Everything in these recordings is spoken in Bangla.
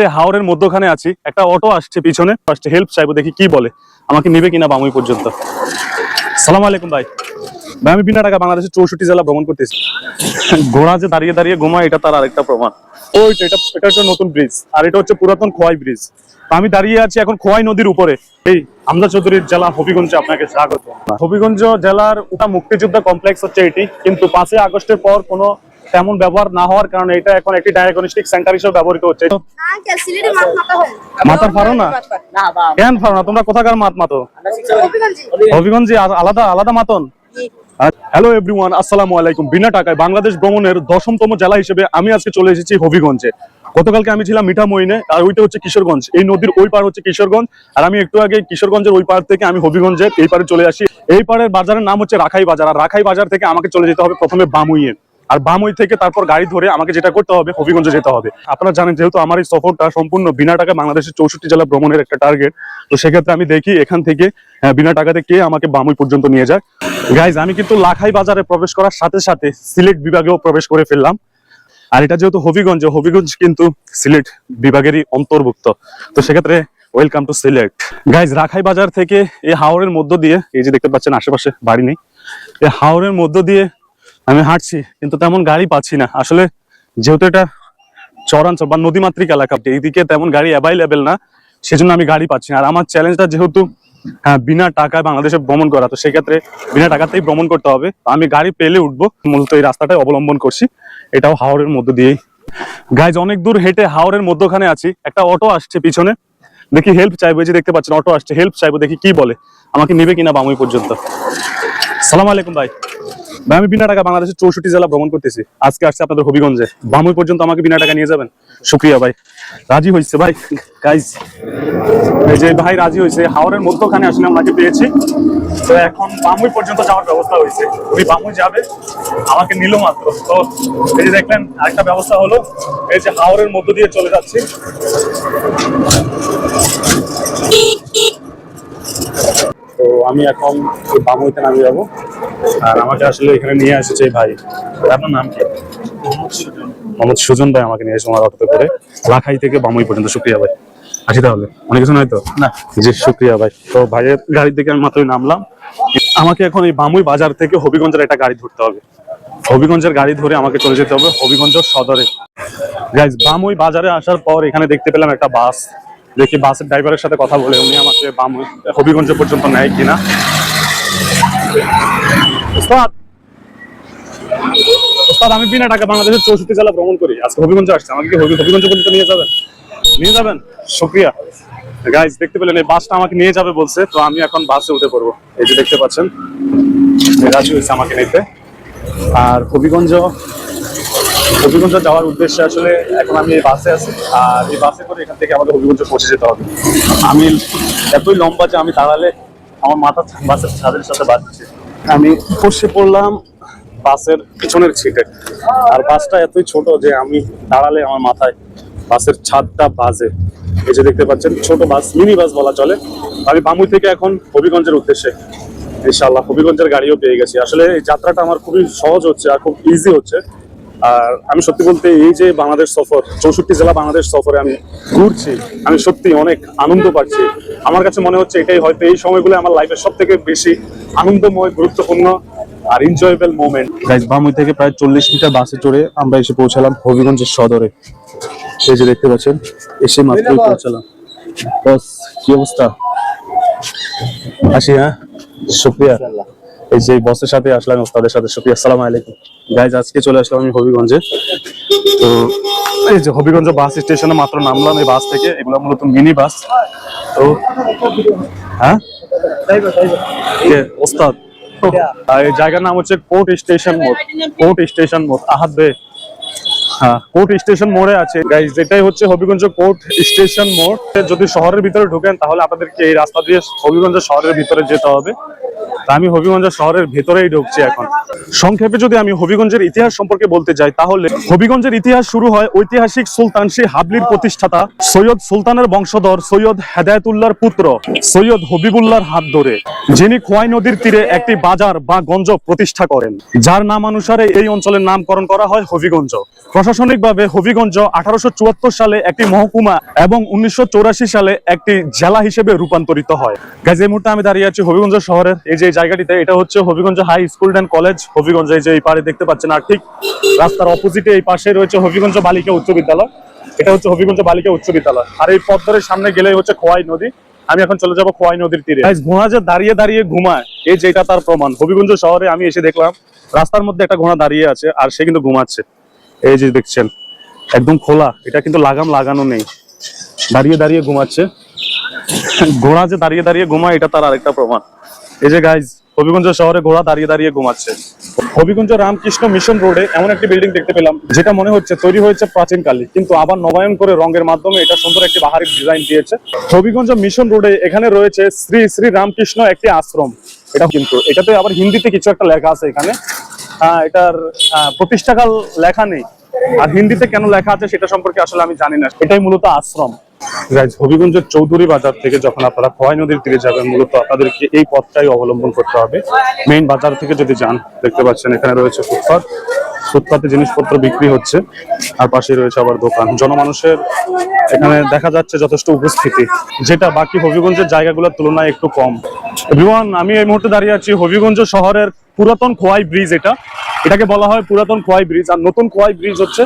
হেঁটে হাওড়ের মধ্যখানে আছি। একটা অটো আসছে পিছনে। ফার্স্ট হেল্প চাইব, দেখি কি বলে। আমাকে নেবে কিনা বামুই পর্যন্ত। সালাম আলাইকুম ভাই। ভাই, আমি বিনা টাকা বাংলাদেশের চৌষট্টি জেলা ভ্রমণ করতেছি। ঘোড়া যে দাঁড়িয়ে দাঁড়িয়ে ঘুমায়, এটা তার আরেকটা প্রমাণ। ওইটা এটা এটা হচ্ছে নতুন ব্রিজ আর এটা হচ্ছে পুরাতন খোয়াই ব্রিজ আমি দাঁড়িয়ে আছি এখন খোয়াই নদীর উপরে। এই হামজা চৌধুরীর জেলা হবিগঞ্জে আপনাকে স্বাগত। হবিগঞ্জ জেলার উটা মুক্তিযোদ্ধা কমপ্লেক্স হচ্ছে এটি। কিন্তু পাঁচই আগস্টের পর কোনো তেমন ব্যবহার না হওয়ার কারণে এটা এখন একটি ডায়াগনস্টিক সেন্টার হিসেবে ব্যবহৃত হচ্ছে। মাথা ফারো না? কেন ফারো না? তোমরা কোথাকার মাত মাতো? হবিগঞ্জে আলাদা আলাদা মাতন? হ্যালো এভরিওয়ান আসসালামু আলাইকুম। বিনা টাকায় বাংলাদেশ ভ্রমণের দশমতম জেলা হিসেবে আমি আজকে চলে এসেছি হবিগঞ্জে। গতকালকে আমি ছিলাম মিঠামইনে, আর ওইটা হচ্ছে কিশোরগঞ্জ। এই নদীর ওই পার হচ্ছে কিশোরগঞ্জ। আর আমি একটু আগে কিশোরগঞ্জের ওই পার থেকে আমি হবিগঞ্জে এই পারে চলে আসি। এই পারের বাজারের নাম হচ্ছে রাখাই বাজার। আর রাখাই বাজার থেকে আমাকে চলে যেতে হবে প্রথমে বামুইয়ে। আর বাম ওই থেকে তারপর গাড়ি ধরে আমাকে যেটা করতে হবে হবিগঞ্জে যেতে হবে। আপনারা জানেন যেহেতু আমার এই সফরটা সম্পূর্ণ বিনা টাকা বাংলাদেশের চৌষট্টি জেলা ভ্রমণের একটা টার্গেট তো সেক্ষেত্রে আমি দেখি এখান থেকে আহ, বিনা টাকাতে কে আমাকে বামুই পর্যন্ত নিয়ে যায়। গাইজ আমি কিন্তু লাখাই বাজারে প্রবেশ করার সাথে সাথে সিলেট বিভাগেও প্রবেশ করে ফেললাম। আর এটা যেহেতু হবিগঞ্জ হবিগঞ্জ কিন্তু সিলেট বিভাগেরই অন্তর্ভুক্ত। তো সেক্ষেত্রে ওয়েলকাম টু সিলেট। গাইজ রাখাই বাজার থেকে এই হাওড়ের মধ্য দিয়ে এই যে দেখতে পাচ্ছেন আশেপাশে বাড়ি নেই। এই হাওড়ের মধ্য দিয়ে আমি হাঁটছি কিন্তু তেমন গাড়ি পাচ্ছি না। আসলে যেহেতু এটা চরাঞ্চল বা নদীমাতৃক এলাকা এইদিকে তেমন গাড়ি অ্যাভাইলেবেল না সেজন্য আমি গাড়ি পাচ্ছি না। আর আমার চ্যালেঞ্জটা যেহেতু হ্যাঁ, বিনা টাকায় বাংলাদেশে ভ্রমণ করা তো সেক্ষেত্রে বিনা টাকাতেই ভ্রমণ করতে হবে। আমি গাড়ি পেলে উঠবো মূলত এই রাস্তাটাই অবলম্বন করছি। এটাও হাওড়ের মধ্য দিয়েই। গাইজ অনেক দূর হেঁটে হাওড়ের মধ্যখানে আছি। একটা অটো আসছে পিছনে। দেখি হেল্প চাইব যে দেখতে পাচ্ছেন অটো আসছে। হেল্প চাইব দেখি কি বলে। আমাকে নেবে কিনা বামুই পর্যন্ত। সালাম আলাইকুম ভাই। ভাই, আমি বিনা টাকা বাংলাদেশের চৌষট্টি জেলা ভ্রমণ করতেছি। আজকে আসছে আপনাদের হবিগঞ্জে। বামুই পর্যন্ত আমাকে বিনা টাকা নিয়ে যাবেন। শুক্রিয়া ভাই। রাজি হয়েছে ভাই? গাইজ এই যে ভাই রাজি হয়েছে হাওড়ের মধ্যখানে আসলে ওনাকে পেয়েছি। তো এখন বামুই পর্যন্ত যাওয়ার ব্যবস্থা হয়েছে উনি বামুই যাবে, আমাকে নিল মাত্র। তো এই যে দেখলেন, আরেকটা ব্যবস্থা হলো, এই যে হাওড়ের মধ্য দিয়ে চলে যাচ্ছি। আমি এখন বামুইতে নামিয়ে যাব। আর আমাকে আসলে এখানে নিয়ে এসেছে এই ভাই। আপনার নাম কি? মোহাম্মদ সুজন। ভাই আমাকে নিয়ে এসে ওনার অটোতে করে। লাখাই থেকে বামুই পর্যন্ত শুক্রিয়া ভাই। আসি তাহলে। অনেক কিছু নাই তো? না। জি শুক্রিয়া ভাই। তো ভাইয়ের গাড়ি থেকে আমি মাত্রই নামলাম। আমাকে এখন এই বামুই বাজার থেকে হবিগঞ্জের একটা গাড়ি ধরতে হবে। হবিগঞ্জের গাড়ি ধরে আমাকে চলে যেতে হবে হবিগঞ্জ সদরে। গাইজ বামুই বাজারে আসার পর এখানে দেখতে পেলাম একটা বাস। দেখি বাসের ড্রাইভারের সাথে কথা বলে, উনি আমাকে বামুই হবিগঞ্জ পর্যন্ত নেয় কিনা। আমি বিনা টাকা বাংলাদেশের চৌষট্টি জেলা ভ্রমণ করি। আজকে হবিগঞ্জ আসছে, আমাকে হবি- হবিগঞ্জ পর্যন্ত নিয়ে যাবেন? নিয়ে যাবেন? শুক্রিয়া। গাইজ দেখতে পেলেন, এই বাসটা আমাকে নিয়ে যাবে বলছে, তো আমি এখন বাসে উঠে পড়ব। এই যে দেখতে পাচ্ছেন রাজি হয়েছে আমাকে নিতে। আর হবিগঞ্জ হবিগঞ্জ যাওয়ার উদ্দেশ্যে আসলে এখন আমি এই বাসে আছি। আর এই বাসে করে এখান থেকে আমাদের হবিগঞ্জ পৌঁছে যেতে হবে। আমি এতই লম্বা যে আমি দাঁড়ালে আমার মাথা বাসের ছাদের সাথে বাজছে আমি বসে পড়লাম বাসের পিছনের সিটে আর বাসটা এতই ছোট যে আমি দাঁড়ালে আমার মাথায় বাসের ছাদটা বাজে। এই যে দেখতে পাচ্ছেন, ছোট বাস, মিনি বাস বলা চলে। আমি বামুই থেকে এখন হবিগঞ্জের উদ্দেশ্যে। ইনশাআল্লাহ, হবিগঞ্জের গাড়িও পেয়ে গেছি। আসলে এই যাত্রাটা আমার খুবই সহজ হচ্ছে আর খুব ইজি হচ্ছে। আর আমি সত্যি বলতে এই যে বাংলাদেশ সফর চৌষট্টি জেলা বাংলাদেশ সফরে আমি ঘুরছি আমি সত্যি অনেক আনন্দ পাচ্ছি। আমার কাছে মনে হচ্ছে এটাই হয়তো এই সময়গুলো আমার লাইফের সব থেকে বেশি আনন্দময় গুরুত্বপূর্ণ আর এনজয়েবল মোমেন্ট গাইজ বামুই থেকে প্রায় চল্লিশ মিটার বাসে চড়ে আমরা এসে পৌঁছালাম হবিগঞ্জের সদরে। এই যে দেখতে পাচ্ছেন এসে মাত্রই পৌঁছালাম। বস কি অবস্থা? আসি হ্যাঁ? শুক্রিয়া এই যে বসের সাথে আসলাম, ওস্তাদের সাথে। শুক্রিয়া আসসালামু আলাইকুম। গাইজ আজকে চলে আসলাম আমি হবিগঞ্জে। তো এই যে হবিগঞ্জ বাস স্টেশনে মাত্র নামলাম এই বাস থেকে। এগুলো মূলত মিনি বাস। তো হ্যাঁ? ওস্তাদ। জায়গার নাম হচ্ছে কোর্ট স্টেশন মোড়। কোর্ট স্টেশন মোড়। আহাদ বে। হ্যাঁ কোর্ট স্টেশন মোড়ে আছে। গাইজ এটাই হচ্ছে হবিগঞ্জ কোর্ট স্টেশন মোড়। যদি শহরের ভিতরে ঢোকেন, তাহলে আপনাদেরকে এই রাস্তা দিয়ে হবিগঞ্জ শহরের ভিতরে যেতে হবে। তা আমি হবিগঞ্জ শহরের ভেতরেই ঢুকছি এখন। সংক্ষেপে যদি আমি হবিগঞ্জের ইতিহাস সম্পর্কে বলতে যাই, তাহলে হবিগঞ্জের ইতিহাস শুরু হয় ঐতিহাসিক সুলতান শ্রী হাবলির প্রতিষ্ঠাতা সৈয়দ সুলতানের বংশধর সৈয়দ হেদায়তুল্লাহর পুত্র, সৈয়দ হবিবুল্লাহর হাত ধরে, যিনি খোয়াই নদীর তীরে একটি বাজার বা গঞ্জ প্রতিষ্ঠা করেন। যার নাম অনুসারে এই অঞ্চলের নামকরণ করা হয় হবিগঞ্জ। প্রশাসনিকভাবে হবিগঞ্জ আঠারোশো চুয়াত্তর সালে একটি মহকুমা এবং উনিশশো সালে একটি জেলা হিসেবে রূপান্তরিত হয়। এই মুহূর্তে আমি দাঁড়িয়ে আছি হবিগঞ্জ শহরের এই যে জায়গাটিতে, এটা হচ্ছে Habiganj high school and college. Habiganj এই যে এই পাড়ে দেখতে পাচ্ছেন আর ঠিক রাস্তার অপোজিটে এই পাশে রয়েছে হবিগঞ্জ বালিকা উচ্চ বিদ্যালয়। এটা হচ্ছে হবিগঞ্জ বালিকা উচ্চ বিদ্যালয়। আর এই ধরে সামনে গেলেই হচ্ছে খোয়াই নদী। আমি এখন চলে যাব খোয়াই নদীর তীরে। ঘোড়া যে দাঁড়িয়ে দাঁড়িয়ে ঘুমায়, এই যে এটা তার প্রমাণ। হবিগঞ্জ শহরে আমি এসে দেখলাম, রাস্তার মধ্যে একটা ঘোড়া দাঁড়িয়ে আছে আর সে কিন্তু ঘুমাচ্ছে। এই যে দেখছেন, একদম খোলা। এটা কিন্তু লাগাম লাগানো নেই। দাঁড়িয়ে দাঁড়িয়ে ঘুমাচ্ছে। ঘোড়া যে দাঁড়িয়ে দাঁড়িয়ে ঘুমায়, এটা তার আরেকটা প্রমাণ। এই যে গাইজ হবিগঞ্জ শহরে ঘোড়া দাঁড়িয়ে দাঁড়িয়ে ঘুমাচ্ছে। হবিগঞ্জ রামকৃষ্ণ মিশন রোডে এমন একটি বিল্ডিং দেখতে পেলাম যেটা মনে হচ্ছে তৈরি হয়েছে প্রাচীন প্রাচীনকালে কিন্তু আবার নবায়ন করে রঙের মাধ্যমে এটা সুন্দর একটি বাহারি ডিজাইন দিয়েছে। হবিগঞ্জ মিশন রোডে এখানে রয়েছে শ্রী শ্রী রামকৃষ্ণ একটি আশ্রম। এটা কিন্তু এটাতে আবার হিন্দিতে কিছু একটা লেখা আছে এখানে। আহ, এটার প্রতিষ্ঠাকাল লেখা নেই। আর হিন্দিতে কেন লেখা আছে সেটা সম্পর্কে আসলে আমি জানি না। এটাই মূলত আশ্রম। হবিগঞ্জের চৌধুরী বাজার থেকে যখন আপনারা খোয়াই নদীর তীরে যাবেন, মূলত আপনাদেরকে এই পথটাই অবলম্বন করতে হবে। মেইন বাজার থেকে যদি যান, দেখতে পাচ্ছেন এখানে রয়েছে ফুটপাত। ফুটপাতে জিনিসপত্র বিক্রি হচ্ছে, আর পাশে রয়েছে আবার দোকান। জনমানুষের এখানে দেখা যাচ্ছে যথেষ্ট উপস্থিতি, যেটা বাকি হবিগঞ্জের জায়গাগুলোর তুলনায় একটু কম। এভরিওয়ান আমি এই মুহূর্তে দাঁড়িয়ে আছি হবিগঞ্জ শহরের পুরাতন খোয়াই ব্রিজ এটা। এটাকে বলা হয় পুরাতন খোয়াই ব্রিজ। আর নতুন খোয়াই ব্রিজ হচ্ছে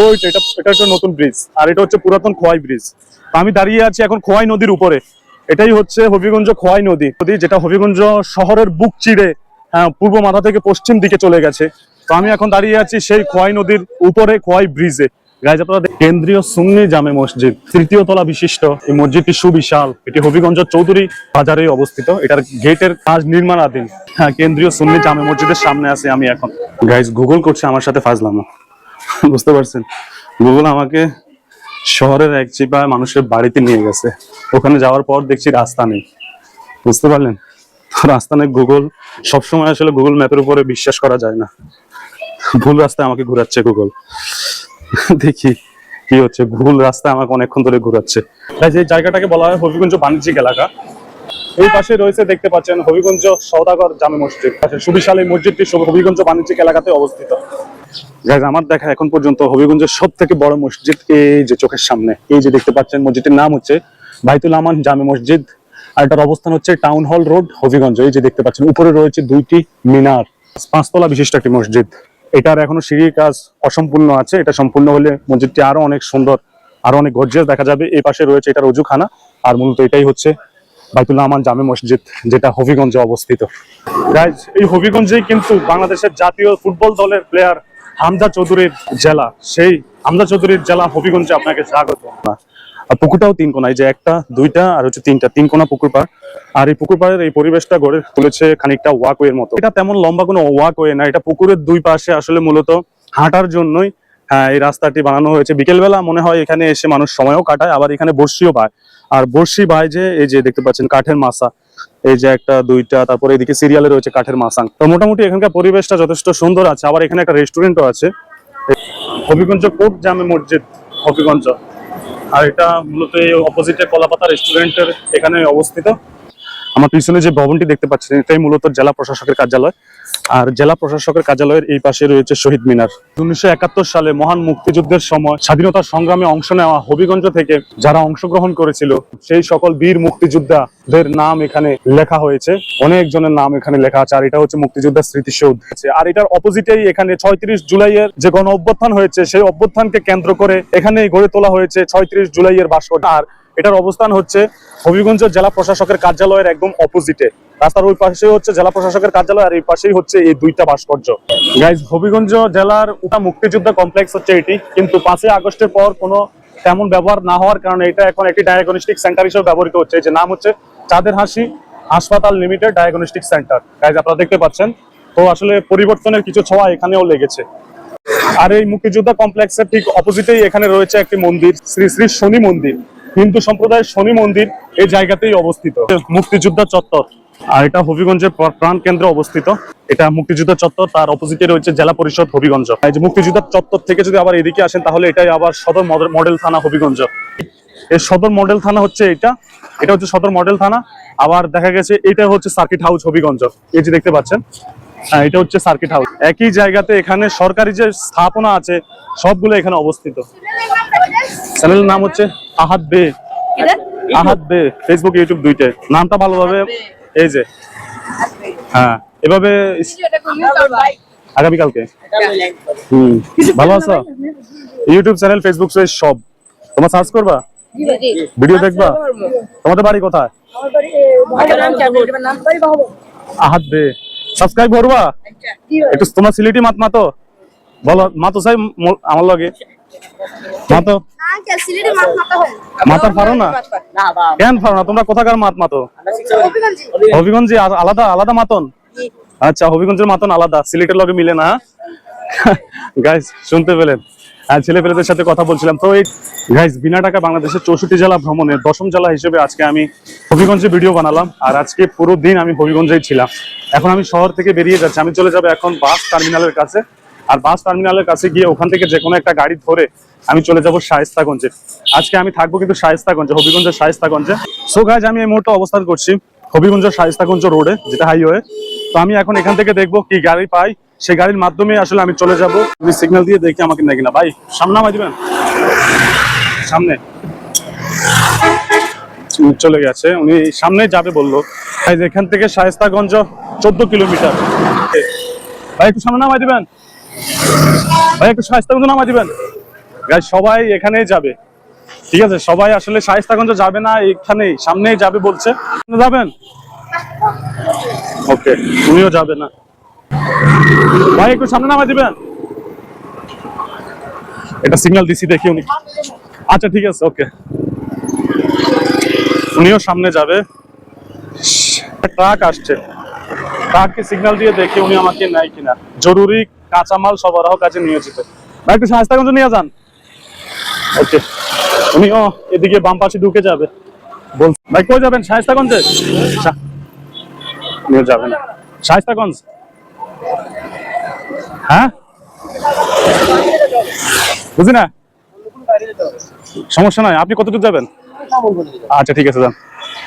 ওইটা এটা এটা হচ্ছে নতুন ব্রিজ। আর এটা হচ্ছে পুরাতন খোয়াই ব্রিজ। আমি দাঁড়িয়ে আছি এখন খোয়াই নদীর উপরে। এটাই হচ্ছে হবিগঞ্জ খোয়াই নদী। নদী যেটা হবিগঞ্জ শহরের বুক চিড়ে হ্যাঁ, পূর্ব মাথা থেকে পশ্চিম দিকে চলে গেছে। তো আমি এখন দাঁড়িয়ে আছি সেই খোয়াই নদীর উপরে খোয়াই ব্রিজে। গাইজ, আপনারা কেন্দ্রীয় সুন্নি জামে মসজিদ, তৃতীয় তলা বিশিষ্ট এই মসজিদটি সুবিশাল। এটি হবিগঞ্জ চৌধুরী বাজারে অবস্থিত। এটার গেটের কাজ নির্মাণাধীন। হ্যাঁ কেন্দ্রীয় সুন্নি জামে মসজিদের সামনে আছি আমি এখন। গাইজ গুগল করছে আমার সাথে ফাজলামো। বুঝতে পারছেন? গুগল আমাকে শহরের এক চিপায় মানুষের বাড়িতে নিয়ে গেছে। ওখানে যাওয়ার পর দেখছি রাস্তা নেই। বুঝতে পারলেন? রাস্তা নেই গুগল সবসময় আসলে গুগল ম্যাপের উপরে বিশ্বাস করা যায় না। ভুল রাস্তায় আমাকে ঘুরাচ্ছে গুগল দেখি কি হচ্ছে। ভুল রাস্তায় আমাকে অনেকক্ষণ ধরে ঘুরাচ্ছে। তাই যে জায়গাটাকে বলা হয় হবিগঞ্জ বাণিজ্যিক এলাকা এই পাশে রয়েছে দেখতে পাচ্ছেন হবিগঞ্জ সৌদাগর জামে মসজিদ। সুবিশাল এই মসজিদটি হবিগঞ্জ বাণিজ্যিক এলাকাতে অবস্থিত। Guys, আমার দেখা এখন পর্যন্ত হবিগঞ্জের সব থেকে বড় মসজিদ এই যে চোখের সামনে। এই যে দেখতে পাচ্ছেন মসজিদের নাম হচ্ছে বাইতুল আমান জামে মসজিদ। আর এটার অবস্থান হচ্ছে টাউন হল রোড হবিগঞ্জ। এই যে দেখতে পাচ্ছেন উপরে রয়েছে দুইটি মিনার। পাঁচতলা বিশিষ্ট একটি মসজিদ। এটার এখনও সিঁড়ির কাজ অসম্পূর্ণ আছে। এটা সম্পূর্ণ হলে মসজিদটি আরও অনেক সুন্দর আরও অনেক গর্জিয়াস দেখা যাবে। এই পাশে রয়েছে এটার অজুখানা আর মূলত এটাই হচ্ছে বাইতুল আমান জামে মসজিদ যেটা হবিগঞ্জে অবস্থিত। Guys, এই হবিগঞ্জেই কিন্তু বাংলাদেশের জাতীয় ফুটবল দলের প্লেয়ার হামজা চৌধুরীর জেলা। সেই হামজা চৌধুরীর জেলা হবিগঞ্জে আপনাকে স্বাগত। আর পুকুরটাও তিন এই যে একটা, দুইটা, আর হচ্ছে তিনটা, তিন কোনা পুকুর পাড়। আর এই পুকুর পাড়ের এই পরিবেশটা গড়ে তুলেছে খানিকটা ওয়াকওয়ের মতো। এটা তেমন লম্বা কোনো ওয়াকওয়ে না, এটা পুকুরের দুই পাশে আসলে মূলত হাঁটার জন্যই হ্যাঁ এই রাস্তাটি বানানো হয়েছে। বিকেলবেলা মনে হয় এখানে এসে মানুষ সময়ও কাটায়, আবার এখানে বর্ষিও পায়। আর বর্ষি ভাই যে, এই যে দেখতে পাচ্ছেন কাঠের মাসা এই যে একটা, দুইটা, তারপরে এদিকে সিরিয়ালে রয়েছে কাঠের মাসাং তো মোটামুটি এখানকার পরিবেশটা যথেষ্ট সুন্দর আছে। আবার এখানে একটা রেস্টুরেন্টও আছে। হবিগঞ্জ কোট জামে মসজিদ, হবিগঞ্জ। আর এটা মূলত অপোজিটে কলাপাতা রেস্টুরেন্টের এখানে অবস্থিত। আমার পিছনে যে ভবনটি দেখতে পাচ্ছেন, এটাই মূলত জেলা প্রশাসকের কার্যালয়। আর জেলা প্রশাসকের কার্যালয়ের এই পাশে রয়েছে শহীদ মিনার। উনিশশো একাত্তর সালে মহান মুক্তিযুদ্ধের সময় স্বাধীনতা সংগ্রামে অংশ নেওয়া হবিগঞ্জ থেকে যারা অংশগ্রহণ করেছিল, সেই সকল বীর মুক্তিযোদ্ধাদের নাম এখানে লেখা হয়েছে। অনেক জনের নাম এখানে লেখা আছে, আর এটা হচ্ছে মুক্তিযোদ্ধার স্মৃতিসৌধ। আর এটার অপোজিটেই এখানে ছয়ত্রিশ জুলাইয়ের যে গণ অভ্যুত্থান হয়েছে, সেই অভ্যুত্থানকে কেন্দ্র করে এখানে গড়ে তোলা হয়েছে ছয়ত্রিশ জুলাইয়ের ভাস্কর আর এটার অবস্থান হচ্ছে হবিগঞ্জ জেলা প্রশাসকের কার্যালয়ের একদম অপোজিটে রাস্তার ওই পাশে হচ্ছে জেলা প্রশাসকের কার্যালয় আর এই পাশেই হচ্ছে এই দুইটা ভাস্কর্য। গাইজ হবিগঞ্জ জেলার উটা মুক্তিযোদ্ধা কমপ্লেক্স হচ্ছে এটি, কিন্তু পাঁচই আগস্টের পর কোনো তেমন ব্যবহার না হওয়ার কারণে এটা এখন একটি ডায়াগনস্টিক সেন্টার হিসেবে ব্যবহৃত হচ্ছে। যে নাম হচ্ছে চাঁদের হাসি হাসপাতাল লিমিটেড ডায়াগনস্টিক সেন্টার গাইজ আপনারা দেখতে পাচ্ছেন? তো আসলে পরিবর্তনের কিছু ছোঁয়া এখানেও লেগেছে। আর এই মুক্তিযোদ্ধা কমপ্লেক্সের ঠিক অপোজিটেই এখানে রয়েছে একটি মন্দির, শ্রী শ্রী শনি মন্দির। হিন্দু সম্প্রদায়ের শনি মন্দির এই জায়গাতেই অবস্থিত। মুক্তিযোদ্ধা চত্বর, আর এটা হবিগঞ্জের প্রাণ কেন্দ্রে অবস্থিত। এটা মুক্তিযোদ্ধা চত্বর, তার অপোজিটে রয়েছে জেলা পরিষদ হবিগঞ্জ। এই যে মুক্তিযোদ্ধা চত্বর থেকে যদি আবার এদিকে আসেন, তাহলে এটাই আবার সদর মডেল- থানা হবিগঞ্জ। এর সদর মডেল থানা হচ্ছে এটা এটা হচ্ছে সদর মডেল থানা। আবার দেখা গেছে এটা হচ্ছে সার্কিট হাউস হবিগঞ্জ। এই যে দেখতে পাচ্ছেন হ্যাঁ এটা হচ্ছে সার্কিট হাউস। একই জায়গাতে এখানে সরকারি যে স্থাপনা আছে, সবগুলো এখানে অবস্থিত। চ্যানেলের নাম হচ্ছে আহাদ বে। আহাদ বে ফেসবুক ইউটিউব দুইটাই। নামটা ভালোভাবে এই যে। হ্যাঁ এভাবে আগামীকালকে হুম ভালো আছো? ইউটিউব চ্যানেল ফেসবুক পেজ সব। তোমার সার্চ করবা? ভিডিও দেখবা? তোমাদের বাড়ি কোথায়? আহাদ বে। সাবস্ক্রাইব করবা? একটু তোমার সিলেটি মাত মাতো। বলো মাতো চাই ম- আমার লগে। মাতো। আঙ্কেল সিলেটে হয় মাতার পারো না। কেন পারো না? তোমরা কোথাকার মাত? মাতো হবিগঞ্জি। হবিগঞ্জে আলাদা আলাদা মাতন? আচ্ছা হবিগঞ্জের মাতন আলাদা সিলেটের লগে মিলে না? গাইস শুনতে পেলেন। আর ছেলে পেলেদের সাথে কথা বলছিলাম। তো এই গাইস বিনা টাকা বাংলাদেশের চৌষট্টি জেলা ভ্রমণে দশম জেলা হিসেবে আজকে আমি হবিগঞ্জে ভিডিও বানালাম। আর আজকে পুরো দিন আমি হবিগঞ্জেই ছিলাম। এখন আমি শহর থেকে বেরিয়ে যাচ্ছি। আমি চলে যাব এখন বাস টার্মিনালের কাছে। আর বাস টার্মিনালের কাছে গিয়ে ওখান থেকে যে কোনো একটা গাড়ি ধরে আমি চলে যাব শায়েস্তাগঞ্জে। আজকে আমি থাকব কিন্তু শায়েস্তাগঞ্জে, হবিগঞ্জের শায়েস্তাগঞ্জে। সো গাইজ আমি এই মুহূর্তে অবস্থান করছি হবিগঞ্জ শায়েস্তাগঞ্জ রোডে, যেটা হাইওয়ে তো আমি এখন এখান থেকে দেখব কি গাড়ি পাই। সেই গাড়ির মাধ্যমে আসলে আমি চলে যাব। আমি সিগন্যাল দিয়ে দেখি আমাকে নাকি না। ভাই, সামনে আমায় দিবেন? সামনে। চলে গেছে। উনি সামনে যাবে বলল। ভাই এখান থেকে শায়েস্তাগঞ্জ চোদ্দ কিলোমিটার। ভাই, একটু সামনে নামাই দিবেন? ভাই, একটু শায়েস্তাগঞ্জ নামাই দিবেন? গাই সবাই এখানেই যাবে। ঠিক আছে? সবাই আসলে শায়েস্তাগঞ্জ যাবে না, এখানেই, সামনেই যাবে বলছে। যাবেন? ওকে উনিও যাবে না। ভাই, একটু সামনে নামাই দিবেন? এটা সিগন্যাল দিছি, দেখি উনি। আচ্ছা ঠিক আছে ওকে উনিও সামনে যাবে। ট্রাক আসছে। ট্রাককে সিগন্যাল দিয়ে দেখে উনি আমাকে নেয় কিনা। জরুরি কাঁচামাল সরবরাহ কাজে নিয়োজিত। ভাই, একটু শায়েস্তাগঞ্জ নিয়ে যান। ওকে উনিও এদিকে বাম পাশে ঢুকে যাবে। বল ভাই, কই যাবেন? শায়েস্তাগঞ্জে? উনিও যাবেন। শায়েস্তাগঞ্জ? হ্যাঁ? বুঝি না? সমস্যা নাই। আপনি কতটুকু যাবেন? আচ্ছা ঠিক আছে, যান।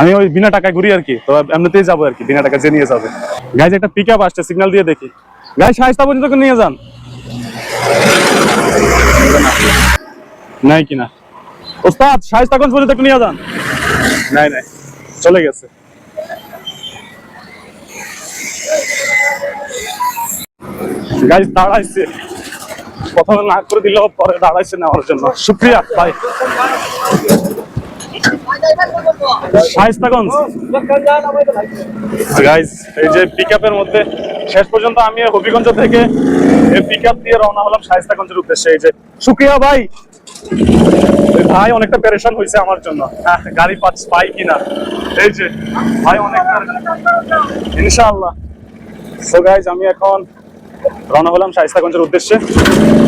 আমি ওই বিনা টাকায় ঘুরি আর কি। তো এমনিতেই যাব আর কি। বিনা টাকা যে নিয়ে যাবে। গাইজ একটা পিক আপ আসছে সিগন্যাল দিয়ে দেখি। গাই শায়স্তা পর্যন্ত নিয়ে যান। নাই কিনা। ওস্তাদ শায়স্তাগঞ্জ পর্যন্ত একটু নিয়ে যান। নাই নাই। চলে গেছে। গাড়ি দাঁড়াইছে। প্রথমে না করে দিলেও পরে দাঁড়াইছে নেওয়ার জন্য। শুক্রিয়া ভাই। শায়স্তাগঞ্জ। গাইজ এই যে পিক মধ্যে শেষ পর্যন্ত আমি হবিগঞ্জ থেকে পিক দিয়ে রওনা হলাম শায়স্তাগঞ্জের উদ্দেশ্যে। এই যে, শুক্রিয়া ভাই। ভাই অনেকটা পেরেশান হয়েছে আমার জন্য। হ্যাঁ গাড়ি পাচ্ছ পাই কিনা। এই যে, ভাই অনেকটা ইনশাআল্লাহ। সো গাইজ আমি এখন রওনা হলাম শাইস্তাগঞ্জের উদ্দেশ্যে।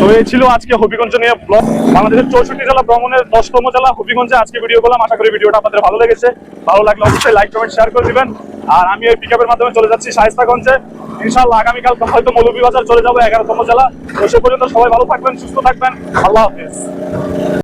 তো এই ছিল আজকে হবিগঞ্জ নিয়ে ব্লগ বাংলাদেশের চৌষট্টি জেলা ভ্রমণের দশতম জেলা হবিগঞ্জে আজকে ভিডিও করলাম। আশা করি ভিডিওটা আপনাদের ভালো লেগেছে। ভালো লাগলে অবশ্যই লাইক কমেন্ট শেয়ার করে দিবেন। আর আমি এই পিক মাধ্যমে চলে যাচ্ছি শাইস্তাগঞ্জে ইনশাল্লাহ আগামীকাল হয়তো মৌলভীবাজার চলে যাব, এগারোতম জেলা। তো সে পর্যন্ত সবাই ভালো থাকবেন, সুস্থ থাকবেন। আল্লাহ হাফিজ।